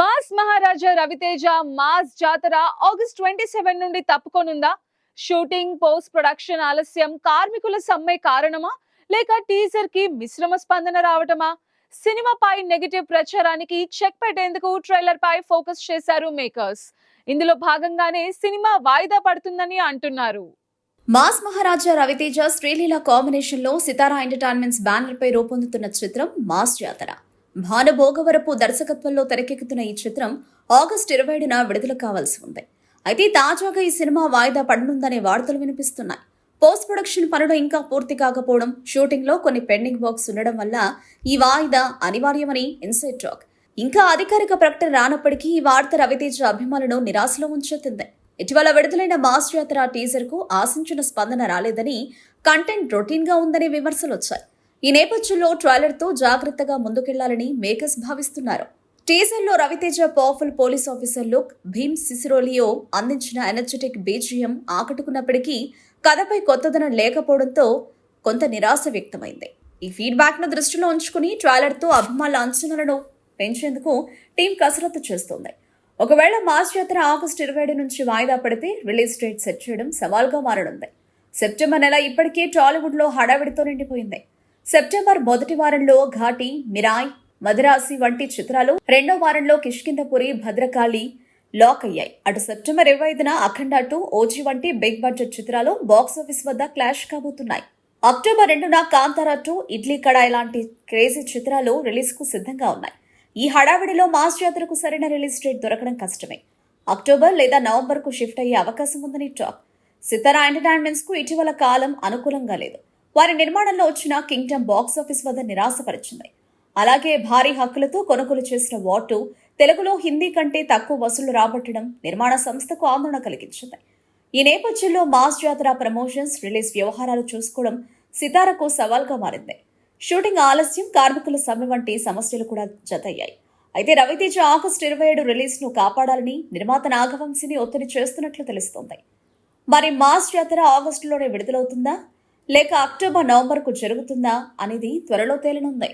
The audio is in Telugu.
Mass Maharaja Ravi Teja mass Jathara August twenty seven నుండి తప్పుకోనుందా? షూటింగ్ పోస్ట్ ప్రొడక్షన్ ఆలస్యం కార్మికుల సమ్మె కారణమా? లేక టీజర్కి మిశ్రమ స్పందన రావటమా? సినిమాపై నెగటివ్ ప్రచారానికి చెక్ పెట్టేందుకు ట్రైలర్ పై ఫోకస్ చేశారు మేకర్స్. ఇందులో భాగంగానే సినిమా వాయిదా పడుతుందని అంటున్నారు. మాస్ మహారాజా రవితేజ శ్రీలీల కాంబినేషన్లో సితారా ఎంటర్టైన్మెంట్స్ బ్యానర్ పై రూపొందుతున్న చిత్రం మాస్ జాతర. భానుభోగవరపు దర్శకత్వంలో తెరకెక్కుతున్న ఈ చిత్రం ఆగస్టు ఇరవై ఏడున విడుదల కావాల్సి ఉంది. అయితే తాజాగా ఈ సినిమా వాయిదా పడనుందనే వార్తలు వినిపిస్తున్నాయి. పోస్ట్ ప్రొడక్షన్ పనులు ఇంకా పూర్తి కాకపోవడం షూటింగ్లో కొన్ని పెండింగ్ వర్క్స్ ఉండడం వల్ల ఈ వాయిదా అనివార్యమని ఇన్సైడ్ టాక్ ఇంకా అధికారిక ప్రకటన రానప్పటికీ ఈ వార్త రవితేజ అభిమానులను నిరాశలో ఉంచెత్తింది ఇటీవల విడుదలైన మాస్ జాతర టీజర్కు ఆశించిన స్పందన రాలేదని కంటెంట్ రొటీన్గా ఉందనే విమర్శలు వచ్చాయి ఈ నేపథ్యంలో ట్రైలర్తో జాగ్రత్తగా ముందుకెళ్ళాలని మేకర్స్ భావిస్తున్నారు. టీజర్లో Ravi Teja powerful police officer look Bheems Ceciroleo అందించిన ఎనర్జెటిక్ బీజియం ఆకట్టుకున్నప్పటికీ కథపై కొత్తదనం లేకపోవడంతో కొంత నిరాశ వ్యక్తమైంది. ఈ ఫీడ్బ్యాక్ను దృష్టిలో ఉంచుకుని ట్రైలర్తో అభిమానుల అంచనాలను పెంచేందుకు టీం కసరత్తు చేస్తోంది. ఒకవేళ మార్చ్ జాతర ఆగస్టు ఇరవై ఏడు నుంచి వాయిదా పడితే రిలీజ్ డేట్ సెట్ చేయడం సవాల్గా మారనుంది. సెప్టెంబర్ నెల ఇప్పటికే టాలీవుడ్లో హడావిడితో నిండిపోయింది. సెప్టెంబర్ మొదటి వారంలో ఘాటి మిరాయ్ మదరాసి వంటి చిత్రాలు రెండో వారంలో కిష్కిందపురి భద్రకాళి లాక్ అయ్యాయి. అటు సెప్టెంబర్ ఇరవై ఐదున అఖండ టూ ఓజీ వంటి బిగ్ బడ్జెట్ చిత్రాలు బాక్సాఫీస్ వద్ద క్లాష్ కాబోతున్నాయి. అక్టోబర్ రెండున కాంతారా టూ ఇడ్లీ కడాయి లాంటి క్రేజీ చిత్రాలు రిలీజ్కు సిద్ధంగా ఉన్నాయి. ఈ హడావిడిలో మాస్ జాతరకు సరైన రిలీజ్ డేట్ దొరకడం కష్టమే. అక్టోబర్ లేదా నవంబర్కు షిఫ్ట్ అయ్యే అవకాశం ఉందని టాక్. సితారా ఎంటర్టైన్మెంట్స్కు ఇటీవల కాలం అనుకూలంగా లేదు. వారి నిర్మాణంలో వచ్చిన కింగ్డమ్ బాక్స్ ఆఫీస్ వద్ద నిరాశపరిచింది. అలాగే భారీ హక్కులతో కొనుగోలు చేసిన వాటు తెలుగులో హిందీ కంటే తక్కువ వసూళ్ళు రాబట్టడం నిర్మాణ సంస్థకు ఆందోళన కలిగించింది. ఈ నేపథ్యంలో మాస్ జాతర ప్రమోషన్స్ రిలీజ్ వ్యవహారాలు చూసుకోవడం సితారకు సవాల్గా మారింది. షూటింగ్ ఆలస్యం కార్మికుల సమ్మె వంటి సమస్యలు కూడా జతయ్యాయి. అయితే రవితేజ ఆగస్టు ఇరవై ఏడు రిలీజ్ను కాపాడాలని నిర్మాత నాగవంశిని ఒత్తిడి చేస్తున్నట్లు తెలుస్తోంది. మరి మాస్ జాతర ఆగస్టులోనే విడుదలవుతుందా? లేక అక్టోబర్ నవంబర్కు జరుగుతుందా అనేది త్వరలో తేలనుంది.